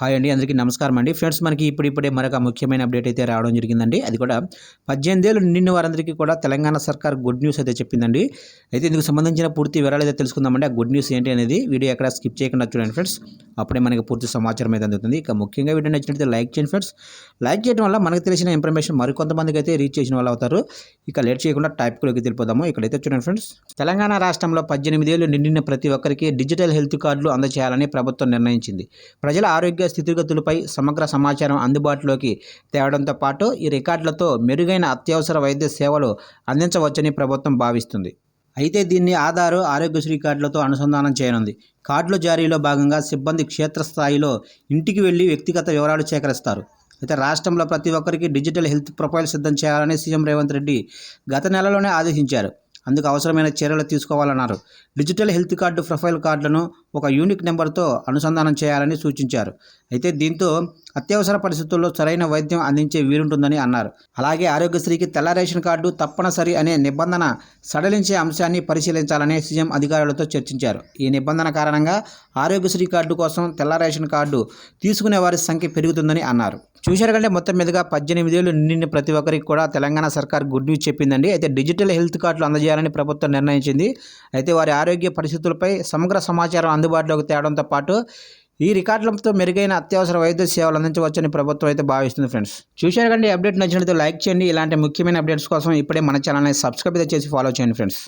Hi అండి అందరికీ నమస్కారం అండి. ఫ్రెండ్స్ మనకి ఇప్పుడు ఇప్పుడే మరొక ముఖ్యమైన అప్డేట్ అయితే రావడం జరిగిందండి. అది కూడా పద్దెనిమిది ఏళ్ళు నిండిన వారందరికీ కూడా తెలంగాణ సర్కార్ గుడ్ న్యూస్ అయితే చెప్పిందండి. అయితే ఇందుకు సంబంధించిన పూర్తి వివరాలు అయితే తెలుసుకుందామండి ఆ గుడ్ న్యూస్ ఏంటి అనేది వీడియో ఎక్కడ స్కిప్ చేయకుండా చూడండి ఫ్రెండ్స్. అప్పుడే మనకి పూర్తి సమాచారం అయితే అందుతుంది. ఇక ముఖ్యంగా వీడియో నచ్చినట్లయితే లైక్ చేయండి ఫ్రెండ్స్. లైక్ చేయడం వల్ల మనకు తెలిసిన ఇన్ఫర్మేషన్ మరికొంతమందికి అయితే రీచ్ చేసిన వాళ్ళు అవుతారు. ఇక లేట్ చేయకుండా టైప్లోకి తెలిపోదాము ఇక్కడైతే చూడండి ఫ్రెండ్స్. తెలంగాణ రాష్ట్రంలో పద్దెనిమిది ఏళ్ళు నిండిన ప్రతి ఒక్కరికి డిజిటల్ హెల్త్ కార్డులు అందజేయాలని ప్రభుత్వం నిర్ణయించింది. ప్రజల ఆరోగ్య స్థితిగతులపై సమగ్ర సమాచారం అందుబాటులోకి తేవడంతో పాటు ఈ రికార్డులతో మెరుగైన అత్యవసర వైద్య సేవలు అందించవచ్చని ప్రభుత్వం భావిస్తుంది. అయితే దీన్ని ఆధారు ఆరోగ్యశ్రీ కార్డులతో అనుసంధానం చేయనుంది. కార్డుల జారీలో భాగంగా సిబ్బంది క్షేత్రస్థాయిలో ఇంటికి వెళ్ళి వ్యక్తిగత వివరాలు సేకరిస్తారు. అయితే రాష్ట్రంలో ప్రతి ఒక్కరికి డిజిటల్ హెల్త్ ప్రొఫైల్ సిద్ధం చేయాలని సీఎం రేవంత్ రెడ్డి గత నెలలోనే ఆదేశించారు. అందుకు అవసరమైన చర్యలు తీసుకోవాలన్నారు. డిజిటల్ హెల్త్ కార్డు ప్రొఫైల్ కార్డులను ఒక యూనిక్ నెంబర్తో అనుసంధానం చేయాలని సూచించారు. అయితే దీంతో అత్యవసర పరిస్థితుల్లో సరైన వైద్యం అందించే వీలుంటుందని అన్నారు. అలాగే ఆరోగ్యశ్రీకి తెల్ల రేషన్ కార్డు తప్పనిసరి అనే నిబంధన సడలించే అంశాన్ని పరిశీలించాలని సీఎం అధికారులతో చర్చించారు. ఈ నిబంధన కారణంగా ఆరోగ్యశ్రీ కార్డు కోసం తెల్ల రేషన్ కార్డు తీసుకునే వారి సంఖ్య పెరుగుతుందని అన్నారు. చూశారు కంటే మొత్తం మీదుగా పద్దెనిమిది ఏళ్ళు నిండిన ప్రతి ఒక్కరికి కూడా తెలంగాణ సర్కార్ గుడ్ న్యూస్ చెప్పిందండి. అయితే డిజిటల్ హెల్త్ కార్డులు చేయాలని ప్రభుత్వం నిర్ణయించింది. అయితే వారి ఆరోగ్య పరిస్థితులపై సమగ్ర సమాచారం అందుబాటులోకి తేవడంతో పాటు ఈ రికార్డులతో మెరుగైన అత్యవసర వైద్య సేవలు అందించవచ్చని ప్రభుత్వం అయితే భావిస్తుంది ఫ్రెండ్స్. చూశారు కండి అప్డేట్ నచ్చినట్లయితే లైక్ చేయండి. ఇలాంటి ముఖ్యమైన అప్డేట్స్ కోసం ఇప్పుడే మన ఛానల్ని సబ్స్క్రైబ్ అయితే చేసి ఫాలో చేయండి ఫ్రెండ్స్.